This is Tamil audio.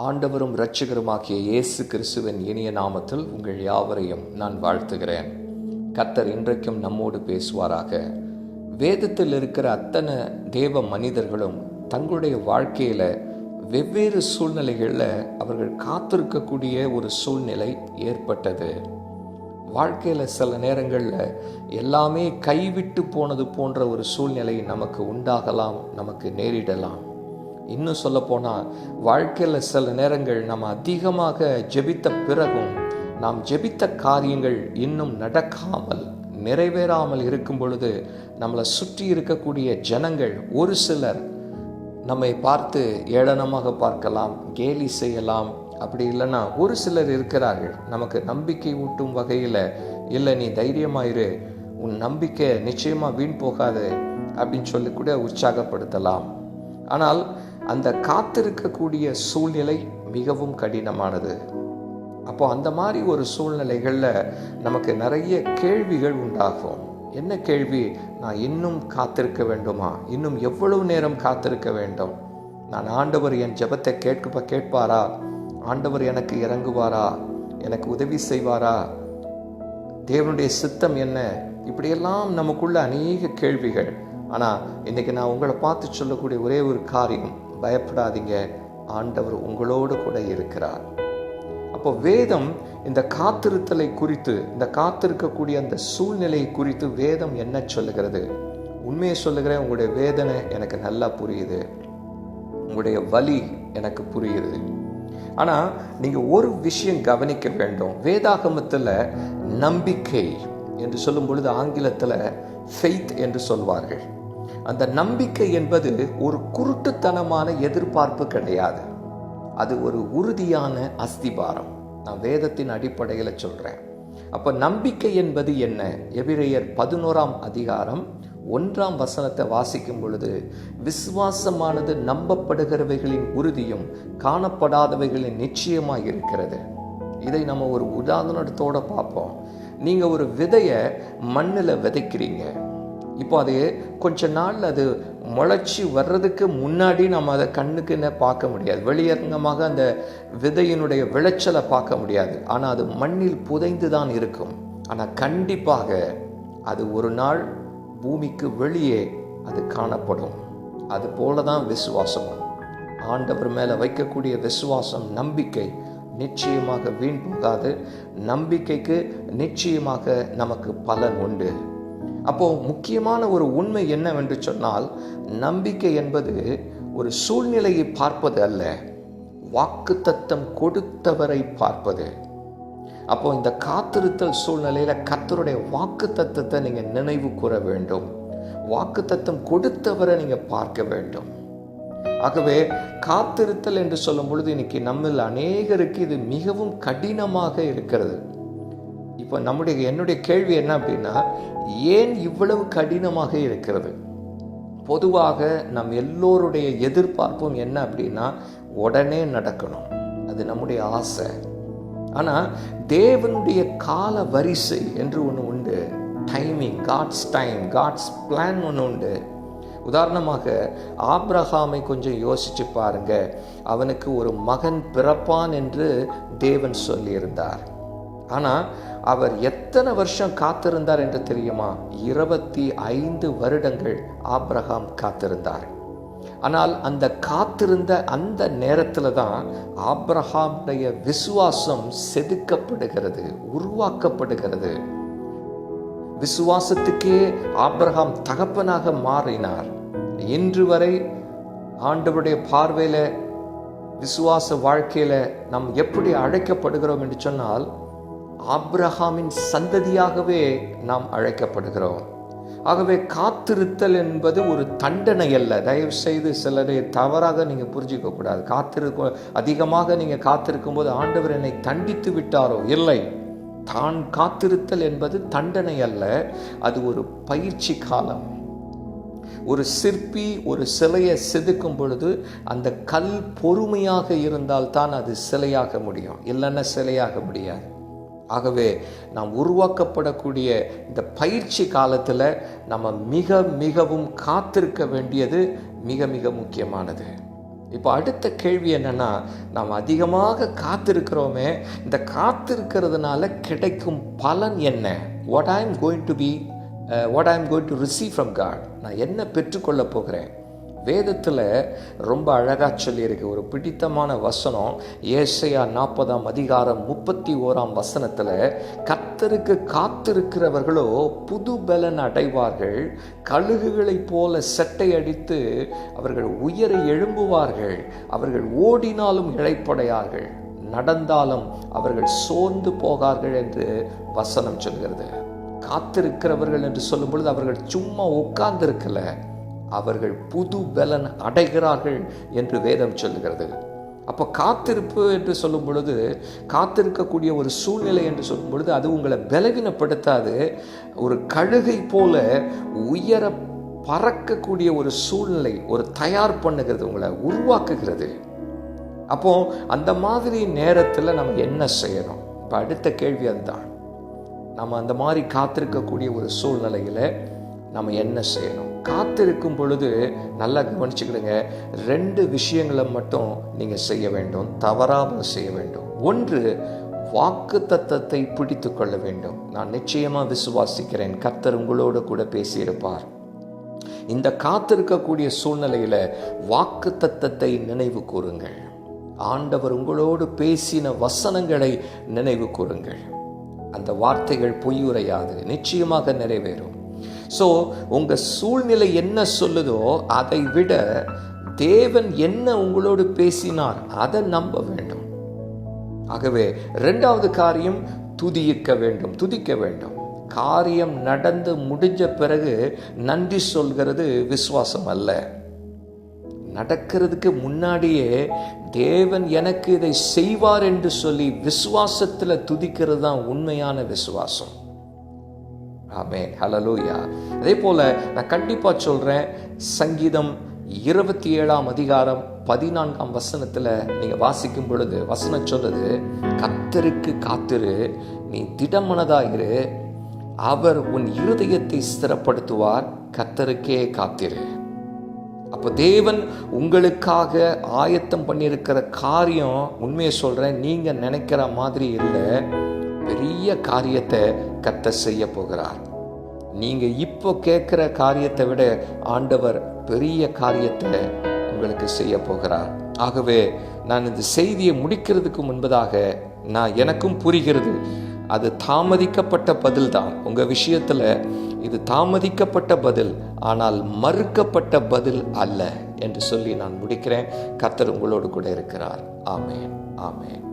ஆண்டவரும் இரட்சகருமாகிய இயேசு கிறிஸ்துவின் இனிய நாமத்தில் உங்கள் யாவரையும் நான் வாழ்த்துகிறேன். கர்த்தர் இன்றைக்கும் நம்மோடு பேசுவாராக. வேதத்தில் இருக்கிற அத்தனை தேவ மனிதர்களும் தங்களுடைய வாழ்க்கையில் வெவ்வேறு சூழ்நிலைகளில் அவர்கள் காத்திருக்கக்கூடிய ஒரு சூழ்நிலை ஏற்பட்டது. வாழ்க்கையில் சில நேரங்களில் எல்லாமே கைவிட்டு போனது போன்ற ஒரு சூழ்நிலை நமக்கு உண்டாகலாம் நமக்கு நேரிடலாம். இன்னும் சொல்ல போனால் வாழ்க்கையில் சில நேரங்கள் நம்ம அதிகமாக ஜெபித்த பிறகும் நாம் ஜெபித்த காரியங்கள் இன்னும் நடக்காமல் நிறைவேறாமல் இருக்கும் பொழுது நம்மளை சுற்றி இருக்கக்கூடிய ஜனங்கள் ஒரு சிலர் நம்மை பார்த்து ஏளனமாக பார்க்கலாம் கேலி செய்யலாம். அப்படி இல்லைன்னா ஒரு சிலர் இருக்கிறார்கள். நமக்கு நம்பிக்கை ஊட்டும் வகையில் இல்லை நீ தைரியமாயிரு உன் நம்பிக்கை நிச்சயமாக வீண் போகாது. அப்படின்னு சொல்லி கூட உற்சாகப்படுத்தலாம். ஆனால் அந்த காத்திருக்கக்கூடிய சூழ்நிலை மிகவும் கடினமானது. அப்போ அந்த மாதிரி ஒரு சூழ்நிலைகளில் நமக்கு நிறைய கேள்விகள் உண்டாகும். என்ன கேள்வி? நான் இன்னும் காத்திருக்க வேண்டுமா? இன்னும் எவ்வளவு நேரம் காத்திருக்க வேண்டும்? நான் ஆண்டவர் என் ஜெபத்தை கேட்க கேட்பாரா? ஆண்டவர் எனக்கு இறங்குவாரா? எனக்கு உதவி செய்வாரா? தேவனுடைய சித்தம் என்ன? இப்படியெல்லாம் நமக்குள்ள அநேக கேள்விகள். ஆனால் இன்னைக்கு நான் உங்களை பார்த்து சொல்லக்கூடிய ஒரே ஒரு காரியம் பயப்படாதீங்க. ஆண்டவர் உங்களோடு கூட இருக்கிறார். அப்போ வேதம் இந்த காத்திருத்தலை குறித்து இந்த காத்திருக்கக்கூடிய அந்த சூழ்நிலை குறித்து வேதம் என்ன சொல்லுகிறது? உண்மையை சொல்லுகிறேன் உங்களுடைய வேதனை எனக்கு நல்லா புரியுது. உங்களுடைய வலி எனக்கு புரியுது. ஆனால் நீங்கள் ஒரு விஷயம் கவனிக்க வேண்டும். வேதாகமத்தில் நம்பிக்கை என்று சொல்லும் பொழுது ஆங்கிலத்தில் ஃபெய்த் என்று சொல்வார்கள். அந்த நம்பிக்கை என்பது ஒரு குருட்டுத்தனமான எதிர்பார்ப்பு கிடையாது. அது ஒரு உறுதியான அஸ்திபாரம். நான் வேதத்தின் அடிப்படையில் சொல்கிறேன் அப்போ நம்பிக்கை என்பது என்ன? எபிரேயர் பதினோராம் அதிகாரம் ஒன்றாம் வசனத்தை வாசிக்கும் பொழுது விசுவாசமானது நம்பப்படுகிறவைகளின் உறுதியும் காணப்படாதவைகளின் நிச்சயமாக இருக்கிறது. இதை நம்ம ஒரு உதாரணத்தோட பார்ப்போம். நீங்கள் ஒரு விதையை மண்ணில் விதைக்கிறீங்க. இப்போ அது கொஞ்ச நாள் அது முளைச்சி வர்றதுக்கு முன்னாடி நம்ம அதை கண்ணுக்கு என்ன பார்க்க முடியாது. வெளியரங்கமாக அந்த விதையினுடைய விளைச்சலை பார்க்க முடியாது. ஆனால் அது மண்ணில் புதைந்து தான் இருக்கும். ஆனால் கண்டிப்பாக அது ஒரு நாள் பூமிக்கு வெளியே அது காணப்படும். அது போல தான் விசுவாசமும். ஆண்டவர் மேலே வைக்கக்கூடிய விசுவாசம் நம்பிக்கை நிச்சயமாக வீண் போகாது. நம்பிக்கைக்கு நிச்சயமாக நமக்கு பலன் உண்டு. அப்போ முக்கியமான ஒரு உண்மை என்னவென்று சொன்னால் நம்பிக்கை என்பது ஒரு சூழ்நிலையை பார்ப்பது அல்ல வாக்கு தத்தம் கொடுத்தவரை பார்ப்பது. அப்போ இந்த காத்திருத்தல் சூழ்நிலையில கத்தருடைய வாக்கு தத்தத்தை நீங்க நினைவு கூற வேண்டும். வாக்கு தத்தம் கொடுத்தவரை நீங்க பார்க்க வேண்டும். ஆகவே காத்திருத்தல் என்று சொல்லும் பொழுது இன்னைக்கு நம்மில் அநேகருக்கு இது மிகவும் கடினமாக இருக்கிறது. இப்போ நம்முடைய என்னுடைய கேள்வி என்ன அப்படின்னா ஏன் இவ்வளவு கடினமாக இருக்கிறது? பொதுவாக நம் எல்லோருடைய எதிர்பார்ப்பும் என்ன அப்படின்னா உடனே நடக்கணும். அது நம்முடைய ஆசை. ஆனால் தேவனுடைய கால வரிசை என்று ஒன்று உண்டு. Timing God's time God's plan ஒன்று உண்டு. உதாரணமாக ஆப்ரஹாமை கொஞ்சம் யோசிச்சு பாருங்க. அவனுக்கு ஒரு மகன் பிறப்பான் என்று தேவன் சொல்லியிருந்தார். ஆனால் அவர் எத்தனை வருஷம் காத்திருந்தார் என்று தெரியுமா? இருபத்தி ஐந்து வருடங்கள் ஆப்ரஹாம் காத்திருந்தார். ஆனால் அந்த காத்திருந்த அந்த நேரத்தில் தான் ஆப்ரஹாமுடைய விசுவாசம் செதுக்கப்படுகிறது உருவாக்கப்படுகிறது. விசுவாசத்துக்கே ஆப்ரஹாம் தகப்பனாக மாறினார். இன்று வரை ஆண்டவருடைய பார்வையில விசுவாச வாழ்க்கையில நாம் எப்படி அழைக்கப்படுகிறோம் என்று சொன்னால் ஆப்ரஹாமின் சந்ததியாகவே நாம் அழைக்கப்படுகிறோம். ஆகவே காத்திருத்தல் என்பது ஒரு தண்டனை அல்ல. தயவு செய்து சிலரை தவறாக நீங்கள் புரிஞ்சிக்க கூடாது. காத்திருக்க அதிகமாக நீங்கள் காத்திருக்கும் போது ஆண்டவர் என்னை தண்டித்து விட்டாரோ? இல்லை. தான் காத்திருத்தல் என்பது தண்டனை அல்ல. அது ஒரு பயிற்சி காலம். ஒரு சிற்பி ஒரு சிலையை செதுக்கும் பொழுது அந்த கல் பொறுமையாக இருந்தால் தான் அது சிலையாக முடியும். இல்லைன்னா சிலையாக முடியாது. ஆகவே நாம் உருவாக்கப்படக்கூடிய இந்த பயிற்சி காலத்தில் நம்ம மிக மிகவும் காத்திருக்க வேண்டியது மிக மிக முக்கியமானது. இப்போ அடுத்த கேள்வி என்னென்னா நாம் அதிகமாக காத்திருக்கிறோமே இந்த காத்திருக்கிறதுனால கிடைக்கும் பலன் என்ன? What I am going to be what I am going to receive from God நான் என்ன பெற்றுக்கொள்ள போகிறேன்? வேதத்தில் ரொம்ப அழகாக சொல்லியிருக்கு. ஒரு பிடித்தமான வசனம் ஏசையா நாற்பதாம் அதிகாரம் முப்பத்தி ஓராம் வசனத்தில் கத்தருக்கு காத்திருக்கிறவர்களோ புது பலன் அடைவார்கள் கழுகுகளைப் போல செட்டை அடித்து அவர்கள் உயர எழும்புவார்கள் அவர்கள் ஓடினாலும் இழைப்படையார்கள் நடந்தாலும் அவர்கள் சோர்ந்து போகார்கள் என்று வசனம் சொல்கிறது. காத்திருக்கிறவர்கள் என்று சொல்லும் பொழுது அவர்கள் சும்மா உட்கார்ந்திருக்கல. அவர்கள் புது பலன் அடைகிறார்கள் என்று வேதம் சொல்லுகிறது. அப்போ காத்திருப்பு என்று சொல்லும் பொழுது காத்திருக்கக்கூடிய ஒரு சூழ்நிலை என்று சொல்லும் பொழுது அது உங்களை பலவீனப்படுத்தாது. ஒரு கழுகை போல உயர பறக்கக்கூடிய ஒரு சூழ்நிலை ஒரு தயார் பண்ணுகிறது உங்களை உருவாக்குகிறது. அப்போ அந்த மாதிரி நேரத்தில் நம்ம என்ன செய்யணும்? இப்போ அடுத்த கேள்வி அதுதான். நம்ம அந்த மாதிரி காத்திருக்கக்கூடிய ஒரு சூழ்நிலையில் நம்ம என்ன செய்யணும்? காத்திருக்கும் பொழுது நல்லா கவனிச்சுக்கிடுங்க. ரெண்டு விஷயங்களை மட்டும் நீங்கள் செய்ய வேண்டும். தவறாமல் செய்ய வேண்டும். ஒன்று வாக்கு தத்தத்தை பிடித்து கொள்ள வேண்டும். நான் நிச்சயமாக விசுவாசிக்கிறேன். கர்த்தர் உங்களோடு கூட பேசியிருப்பார். இந்த காத்திருக்கக்கூடிய சூழ்நிலையில் வாக்கு தத்தத்தை நினைவு கூறுங்கள். ஆண்டவர் உங்களோடு பேசின வசனங்களை நினைவு கூறுங்கள். அந்த வார்த்தைகள் பொய்யுரையாது. நிச்சயமாக நிறைவேறும். ஸோ உங்கள் சூழ்நிலை என்ன சொல்லுதோ அதை விட தேவன் என்ன உங்களோடு பேசினார் அதை நம்ப வேண்டும். ஆகவே ரெண்டாவது காரியம் துதிக்க வேண்டும் துதிக்க வேண்டும். காரியம் நடந்து முடிஞ்ச பிறகு நன்றி சொல்கிறது விசுவாசம் அல்ல. நடக்கிறதுக்கு முன்னாடியே தேவன் எனக்கு இதை செய்வார் என்று சொல்லி விசுவாசத்தில் துதிக்கிறது தான் உண்மையான விசுவாசம். ஆமே ஹலலூயா அதே போல நான் கண்டிப்பாக சொல்கிறேன் சங்கீதம் இருபத்தி ஏழாம் அதிகாரம் பதினான்காம் வசனத்தில் நீங்கள் வாசிக்கும் பொழுது வசனம் சொல்லுது கத்தருக்கு காத்திரு நீ திடமனதாயிரு அவர் உன் இருதயத்தை ஸ்திரப்படுத்துவார் கத்தருக்கே காத்திரு. அப்போ தேவன் உங்களுக்காக ஆயத்தம் பண்ணியிருக்கிற காரியம் உண்மையை சொல்கிறேன் நீங்கள் நினைக்கிற மாதிரி இல்லை. பெரிய காரியத்தை கத்த செய்ய போகிறார். நீங்கள் இப்போ கேட்குற காரியத்தை விட ஆண்டவர் பெரிய காரியத்தை உங்களுக்கு செய்ய போகிறார். ஆகவே நான் இந்த செய்தியை முடிக்கிறதுக்கு முன்பதாக நான் எனக்கும் புரிகிறது. அது தாமதிக்கப்பட்ட பதில் தான். உங்கள் விஷயத்தில் இது தாமதிக்கப்பட்ட பதில் ஆனால் மறுக்கப்பட்ட பதில் அல்ல என்று சொல்லி நான் முடிக்கிறேன். கர்த்தர் உங்களோடு கூட இருக்கிறார். ஆமேன். ஆமேன்.